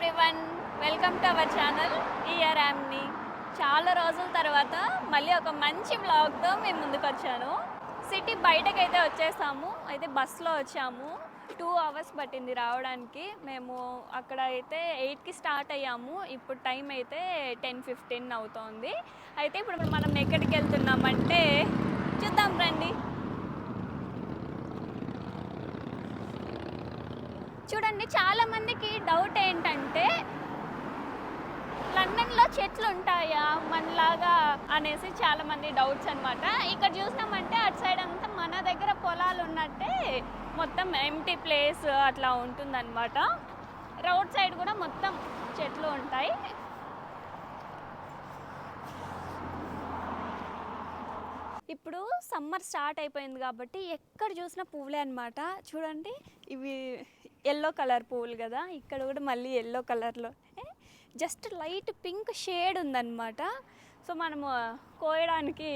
Everyone welcome to our channel ER యామ్ని చాలా రోజుల తర్వాత మళ్ళీ ఒక మంచి బ్లాగ్తో మేము ముందుకు వచ్చాను. సిటీ బయటకైతే వచ్చేసాము. అయితే బస్సులో వచ్చాము. టూ అవర్స్ పట్టింది రావడానికి. మేము అక్కడ అయితే ఎయిట్కి స్టార్ట్ అయ్యాము. ఇప్పుడు టైం అయితే టెన్ ఫిఫ్టీన్ అవుతోంది. అయితే ఇప్పుడు మనం ఎక్కడికి వెళ్తున్నామంటే చూద్దాం రండి. చూడండి చాలా మందికి డౌట్ ఏంటంటే లండన్లో చెట్లు ఉంటాయా మనలాగా అనేసి చాలా మంది డౌట్స్ అన్నమాట. ఇక్కడ చూసినామంటే అటు సైడ్ అంతా మన దగ్గర పొలాలు ఉన్నట్టే మొత్తం ఎంటీ ప్లేస్ అట్లా ఉంటుందన్నమాట. రోడ్ సైడ్ కూడా మొత్తం చెట్లు ఉంటాయి. ఇప్పుడు సమ్మర్ స్టార్ట్ అయిపోయింది కాబట్టి ఎక్కడ చూసినా పువ్వులే అనమాట చూడండి ఇవి ఎల్లో కలర్ పువ్వులు కదా ఇక్కడ కూడా మళ్ళీ ఎల్లో కలర్లో జస్ట్ లైట్ పింక్ షేడ్ ఉందన్నమాట. సో మనము కోయడానికి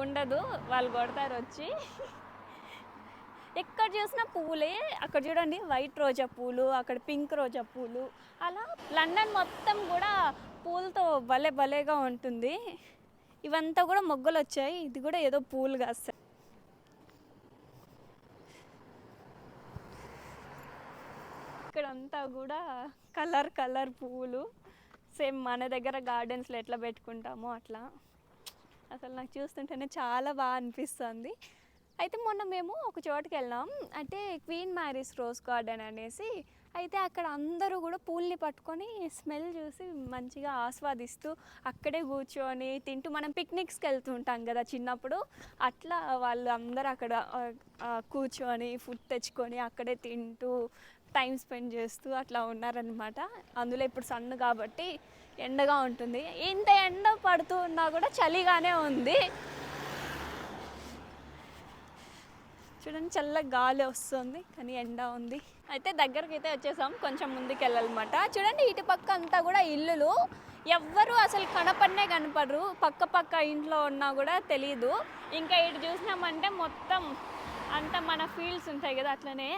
ఉండదు వాళ్ళు కొడతారు వచ్చి. ఎక్కడ చూసినా పువ్వులే అక్కడ చూడండి వైట్ రోజా పూలు అక్కడ పింక్ రోజా పూలు అలా లండన్ మొత్తం కూడా పూలతో భలే భలేగా ఉంటుంది. ఇవంతా కూడా మొగ్గలు వచ్చాయి ఇది కూడా ఏదో పూలు కాస్తాయి. ఇక్కడంతా కూడా కలర్ కలర్ పువ్వులు సేమ్ మన దగ్గర గార్డెన్స్లో ఎట్లా పెట్టుకుంటామో అట్లా. అసలు నాకు చూస్తుంటేనే చాలా బాగా అనిపిస్తుంది. అయితే మొన్న మేము ఒక చోటుకి వెళ్ళాం. అంటే క్వీన్ మ్యారీస్ రోజ్ గార్డెన్ అనేసి. అయితే అక్కడ అందరూ కూడా పూల్ని పట్టుకొని స్మెల్ చూసి మంచిగా ఆస్వాదిస్తూ అక్కడే కూర్చొని తింటూ మనం పిక్నిక్స్కి వెళ్తుంటాం కదా చిన్నప్పుడు. అట్లా వాళ్ళు అందరూ అక్కడ కూర్చొని ఫుడ్ తెచ్చుకొని అక్కడే తింటూ టైం స్పెండ్ చేస్తూ అట్లా ఉన్నారనమాట అందులో ఇప్పుడు సన్ను కాబట్టి ఎండగా ఉంటుంది. ఇంత ఎండ పడుతూ ఉన్నా కూడా చలిగానే ఉంది. చూడండి చల్ల గాలి వస్తుంది కానీ ఎండ ఉంది. అయితే దగ్గరికి అయితే వచ్చేసాం కొంచెం ముందుకు వెళ్ళాలన్నమాట చూడండి ఇటు పక్క అంతా కూడా ఇల్లులు. ఎవ్వరు అసలు కనపడనే కనపడరు. పక్క పక్క ఇంట్లో ఉన్నా కూడా తెలియదు ఇంకా ఇటు చూసినామంటే మొత్తం అంత మన ఫీల్డ్స్ ఉంటాయి కదా అట్లనే.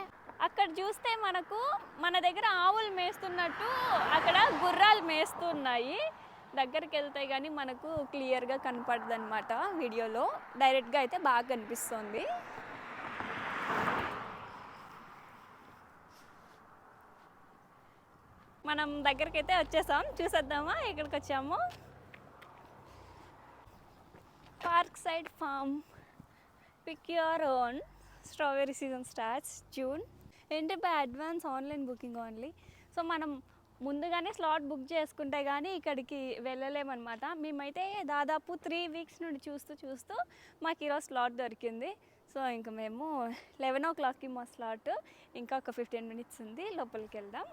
అక్కడ చూస్తే మనకు మన దగ్గర ఆవులు మేస్తున్నట్టు అక్కడ గుర్రాలు మేస్తున్నాయి. దగ్గరికి వెళ్తే కానీ మనకు క్లియర్గా కనపడదనమాట వీడియోలో. డైరెక్ట్గా అయితే బాగా కనిపిస్తుంది. మనం దగ్గరికి అయితే వచ్చేసాం. చూసేద్దామా? ఇక్కడికి వచ్చాము? Park side farm. Pick your own strawberry season starts June ఏంటి by advance online booking only so మనం ముందుగానే స్లాట్ బుక్ చేసుకుంటే కానీ ఇక్కడికి వెళ్ళలేమన్నమాట. మేమైతే దాదాపు త్రీ వీక్స్ నుండి చూస్తూ చూస్తూ మాకు ఈరోజు స్లాట్ దొరికింది. సో ఇంకా మేము లెవెన్ ఓ క్లాక్కి మా స్లాట్ ఇంకా ఒక ఫిఫ్టీన్ మినిట్స్ ఉంది. లోపలికి వెళ్దాం.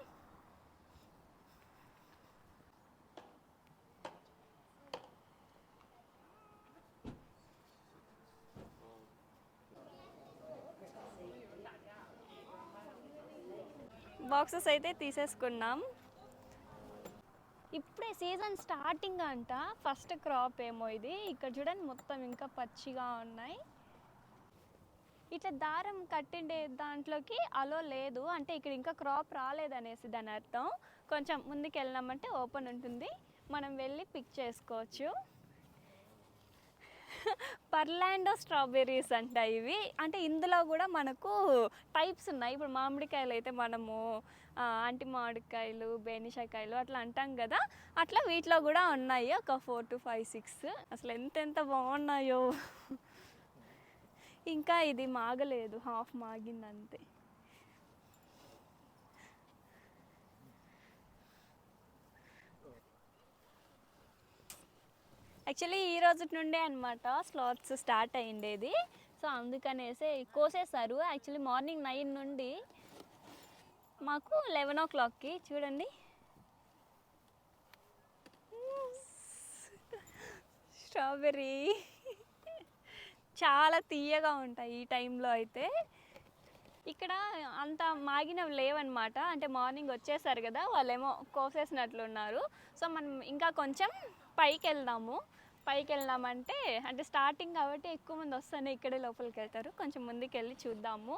బాక్సెస్ అయితే తీసేసుకున్నాం. ఇప్పుడే సీజన్ స్టార్టింగ్ అంట. ఫస్ట్ క్రాప్ ఏమో ఇది. ఇక్కడ చూడండి మొత్తం ఇంకా పచ్చిగా ఉన్నాయి. ఇట్లా దారం కట్టిండే దాంట్లోకి అలో లేదు. అంటే ఇక్కడ ఇంకా క్రాప్ రాలేదనేసి దాని అర్థం. కొంచెం ముందుకు వెళ్ళినామంటే ఓపెన్ ఉంటుంది. మనం వెళ్ళి పిక్ చేసుకోవచ్చు. పర్లాండో స్ట్రాబెర్రీస్ అంట ఇవి. అంటే ఇందులో కూడా మనకు టైప్స్ ఉన్నాయి. ఇప్పుడు మామిడికాయలు అయితే మనము అంటి మామిడికాయలు బేనిషాకాయలు అట్లా అంటాం కదా. అట్లా వీటిలో కూడా ఉన్నాయి ఒక ఫోర్ టు ఫైవ్ సిక్స్. అసలు ఎంతెంత బాగున్నాయో. ఇంకా ఇది మాగలేదు. హాఫ్ మాగింది అంతే యాక్చువల్లీ ఈ రోజు నుండే అనమాట స్లాట్స్ స్టార్ట్ అయ్యిండేది. సో అందుకనేసి కోసేసారు యాక్చువల్లీ మార్నింగ్ నైన్ నుండి మాకు లెవెన్ ఓ క్లాక్కి చూడండి. స్ట్రాబెర్రీ. చాలా తీయగా ఉంటాయి ఈ టైంలో అయితే. ఇక్కడ అంత మాగినవి లేవన్నమాట. అంటే మార్నింగ్ వచ్చేసారు కదా వాళ్ళేమో కోసేసినట్లున్నారు. సో మనం ఇంకా కొంచెం పైకి వెళ్దాము పైకి వెళ్ళామంటే అంటే స్టార్టింగ్ కాబట్టి ఎక్కువ మంది వస్తేనే ఇక్కడే లోపలికి వెళ్తారు కొంచెం ముందుకు వెళ్ళి చూద్దాము.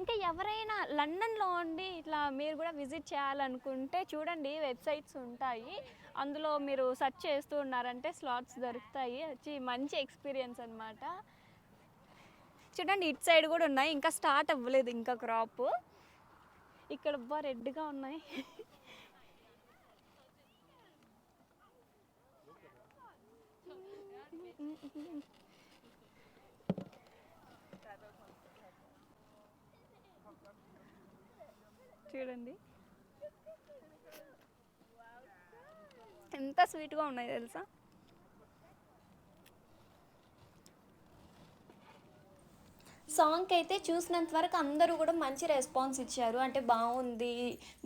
ఇంకా ఎవరైనా లండన్లో ఉండి ఇట్లా మీరు కూడా విజిట్ చేయాలనుకుంటే చూడండి వెబ్సైట్స్ ఉంటాయి. అందులో మీరు సెర్చ్ చేస్తూ ఉన్నారంటే స్లాట్స్ దొరుకుతాయి. వచ్చి మంచి ఎక్స్పీరియన్స్ అన్నమాట. చూడండి ఇటు సైడ్ కూడా ఉన్నాయి. ఇంకా స్టార్ట్ అవ్వలేదు ఇంకా క్రాప్. ఇక్కడ బా రెడ్గా ఉన్నాయి. చూడండి. ఎంత స్వీట్గా ఉన్నాయి తెలుసా? సాంగ్కి అయితే చూసినంత వరకు అందరూ కూడా మంచి రెస్పాన్స్ ఇచ్చారు. అంటే బాగుంది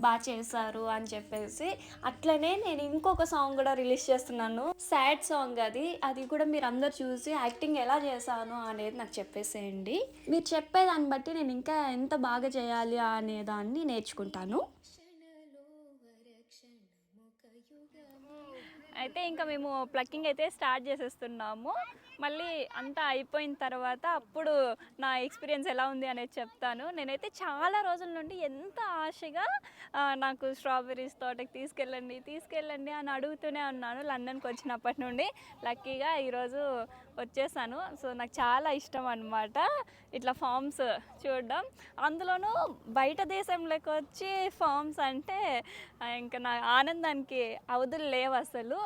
బాగా చేశారు అని చెప్పేసి. అట్లనే నేను ఇంకొక సాంగ్ కూడా రిలీజ్ చేస్తున్నాను. సాడ్ సాంగ్ అది. అది కూడా మీరు అందరు చూసి యాక్టింగ్ ఎలా చేశాను అనేది నాకు చెప్పేసేయండి. మీరు చెప్పేదాన్ని బట్టి నేను ఇంకా ఎంత బాగా చేయాలి అనే దాన్ని నేర్చుకుంటాను. అయితే ఇంకా మేము ప్లక్కింగ్ అయితే స్టార్ట్ చేసేస్తున్నాము. మళ్ళీ అంతా అయిపోయిన తర్వాత అప్పుడు నా ఎక్స్పీరియన్స్ ఎలా ఉంది అనేది చెప్తాను. నేనైతే చాలా రోజుల నుండి ఎంత ఆశగా నాకు స్ట్రాబెర్రీస్ తోటకి తీసుకెళ్ళండి తీసుకెళ్ళండి అని అడుగుతూనే ఉన్నాను లండన్కి వచ్చినప్పటి నుండి. లక్కీగా ఈరోజు వచ్చేసాను. సో నాకు చాలా ఇష్టం అనమాట ఇట్లా ఫామ్స్ చూడడం. అందులోనూ బయట దేశంలోకి వచ్చి ఫామ్స్ అంటే ఇంకా నా ఆనందానికి అవధులు లేవు అసలు.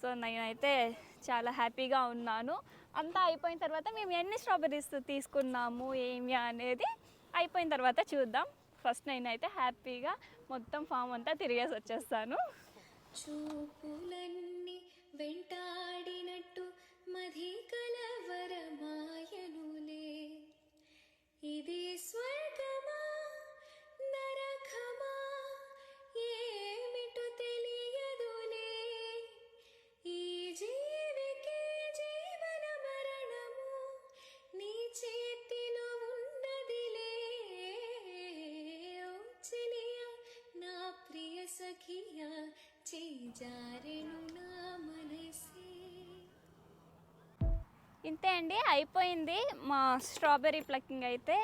సో నేనైతే చాలా హ్యాపీగా ఉన్నాను. అంతా అయిపోయిన తర్వాత మేము ఎన్ని స్ట్రాబెర్రీస్ తీసుకున్నాము ఏమి అనేది అయిపోయిన తర్వాత చూద్దాం. ఫస్ట్ నేనైతే హ్యాపీగా మొత్తం ఫామ్ అంతా తిరిగేసి వచ్చేస్తాను. చూపులన్నీ ఇంతే అండి అయిపోయింది. మా స్ట్రాబెర్రీ ప్లక్కింగ్ అయితే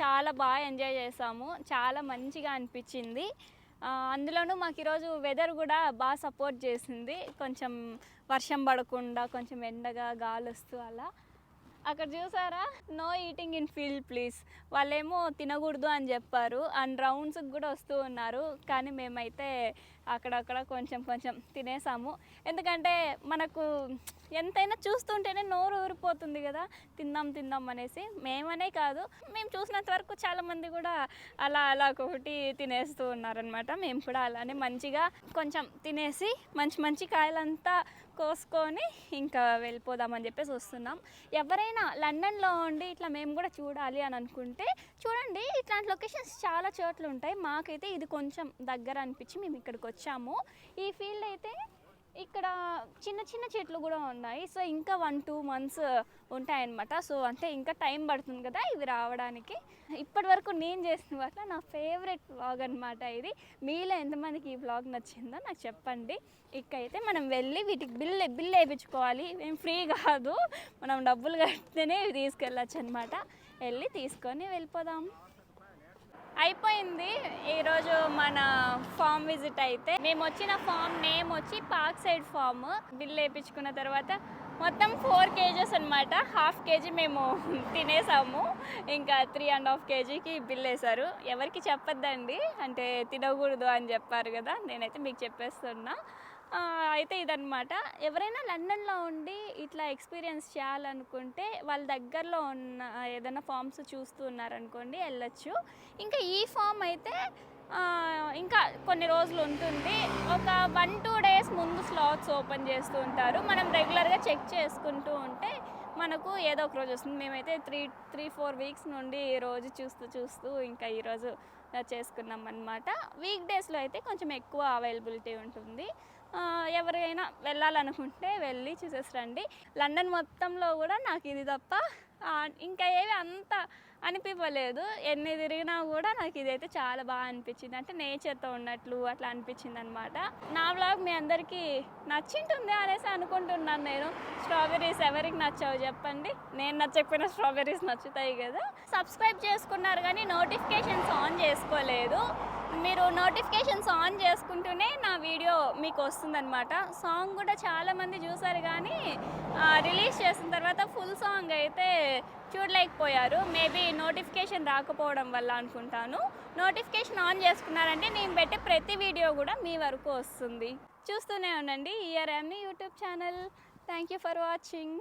చాలా బాగా ఎంజాయ్ చేసాము. చాలా మంచిగా అనిపించింది. అందులోనూ మాకు ఈరోజు వెదర్ కూడా బాగా సపోర్ట్ చేసింది. కొంచెం వర్షం పడకుండా కొంచెం ఎండగా గాలి వస్తూ అలా. అక్కడ చూసారా? No eating in field please వాళ్ళేమో తినకూడదు అని చెప్పారు. అండ్ రౌండ్స్కి కూడా వస్తూ ఉన్నారు. కానీ మేమైతే అక్కడక్కడ కొంచెం కొంచెం తినేసాము. ఎందుకంటే మనకు ఎంతైనా చూస్తుంటేనే నోరు ఊరిపోతుంది కదా. తిందాం తిందాం అనేసి మేమనే కాదు. మేము చూసినంత వరకు చాలామంది కూడా అలా అలా ఒకటి తినేస్తూ ఉన్నారనమాట మేము కూడా అలానే మంచిగా కొంచెం తినేసి మంచి మంచి కాయలంతా కోసుకొని ఇంకా వెళ్ళిపోదామని చెప్పేసి వస్తున్నాం. ఎవరైనా లండన్లో ఉండి ఇట్లా మేము కూడా చూడాలి అని అనుకుంటే చూడండి ఇట్లాంటి లొకేషన్స్ చాలా చోట్ల ఉంటాయి. మాకైతే ఇది కొంచెం దగ్గర అనిపించి మేము ఇక్కడికి వచ్చాము. ఈ ఫీల్డ్ అయితే ఇక్కడ చిన్న చిన్న చెట్లు కూడా ఉన్నాయి. సో ఇంకా వన్ టూ మంత్స్ ఉంటాయన్నమాట. సో అంటే ఇంకా టైం పడుతుంది కదా ఇవి రావడానికి. ఇప్పటి వరకు నేను చేసిన వాటిలో నా ఫేవరెట్ వ్లాగ్ అనమాట ఇది. మీలో ఎంతమందికి ఈ వ్లాగ్ నచ్చిందో నాకు చెప్పండి. ఇక్కడైతే మనం వెళ్ళి వీటికి బిల్ బిల్ వేయించుకోవాలి. ఏం ఫ్రీ కాదు. మనం డబ్బులు కడితేనే ఇవి తీసుకెళ్ళచ్చు అనమాట వెళ్ళి తీసుకొని వెళ్ళిపోదాం. అయిపోయింది. ఈరోజు మన ఫామ్ విజిట్ అయితే మేము వచ్చిన ఫామ్ నేమ్ వచ్చి పార్క్ సైడ్ ఫామ్. బిల్ వేయించుకున్న తర్వాత మొత్తం ఫోర్ కేజెస్ అనమాట హాఫ్ కేజీ మేము తినేసాము. ఇంకా త్రీ అండ్ హాఫ్ కేజీకి బిల్ వేశారు. ఎవరికి చెప్పొద్దండి. అంటే తినకూడదు అని చెప్పారు కదా. నేనైతే మీకు చెప్పేస్తున్నా. అయితే ఇదనమాట ఎవరైనా లండన్లో ఉండి ఇట్లా ఎక్స్పీరియన్స్ చేయాలనుకుంటే వాళ్ళ దగ్గరలో ఉన్న ఏదైనా ఫామ్స్ చూస్తూ ఉన్నారనుకోండి వెళ్ళొచ్చు ఇంకా ఈ ఫామ్ అయితే ఇంకా కొన్ని రోజులు ఉంటుంది ఒక వన్ టూ డేస్ ముందు స్లాట్స్ ఓపెన్ చేస్తూ ఉంటారు. మనం రెగ్యులర్గా చెక్ చేసుకుంటూ ఉంటే మనకు ఏదో ఒక రోజు వస్తుంది. మేమైతే త్రీ త్రీ ఫోర్ వీక్స్ నుండి రోజు చూస్తూ చూస్తూ ఇంకా ఈరోజు చేసుకున్నాం అనమాట వీక్ డేస్లో అయితే కొంచెం ఎక్కువ అవైలబిలిటీ ఉంటుంది. ఎవరైనా వెళ్ళాలనుకుంటే వెళ్ళి చూసేసి రండి లండన్ మొత్తంలో కూడా నాకు ఇది తప్ప ఇంకా ఏవి అంత అనిపించలేదు ఎన్ని తిరిగినా కూడా నాకు ఇదైతే చాలా బాగా అనిపించింది. అంటే నేచర్తో ఉన్నట్లు అట్లా అనిపించింది అనమాట నా బ్లాగ్ మీ అందరికీ నచ్చింటుంది అనేసి అనుకుంటున్నాను నేను. స్ట్రాబెర్రీస్ ఎవరికి నచ్చావు చెప్పండి. నేను నచ్చకపోయినా స్ట్రాబెర్రీస్ నచ్చుతాయి కదా. సబ్స్క్రైబ్ చేసుకున్నారు కానీ నోటిఫికేషన్స్ ఆన్ చేసుకోలేదు. మీరు నోటిఫికేషన్స్ ఆన్ చేసుకుంటూనే నా వీడియో మీకు వస్తుందన్నమాట. సాంగ్ కూడా చాలామంది చూసారు కానీ రిలీజ్ చేసిన తర్వాత ఫుల్ సాంగ్ అయితే చూడలేకపోయారు. మేబీ నోటిఫికేషన్ రాకపోవడం వల్ల అనుకుంటాను. నోటిఫికేషన్ ఆన్ చేసుకున్నారంటే నేను పెట్టే ప్రతి వీడియో కూడా మీ వరకు వస్తుంది. చూస్తూనే ఉండండి. Year YouTube channel. Thank you for watching.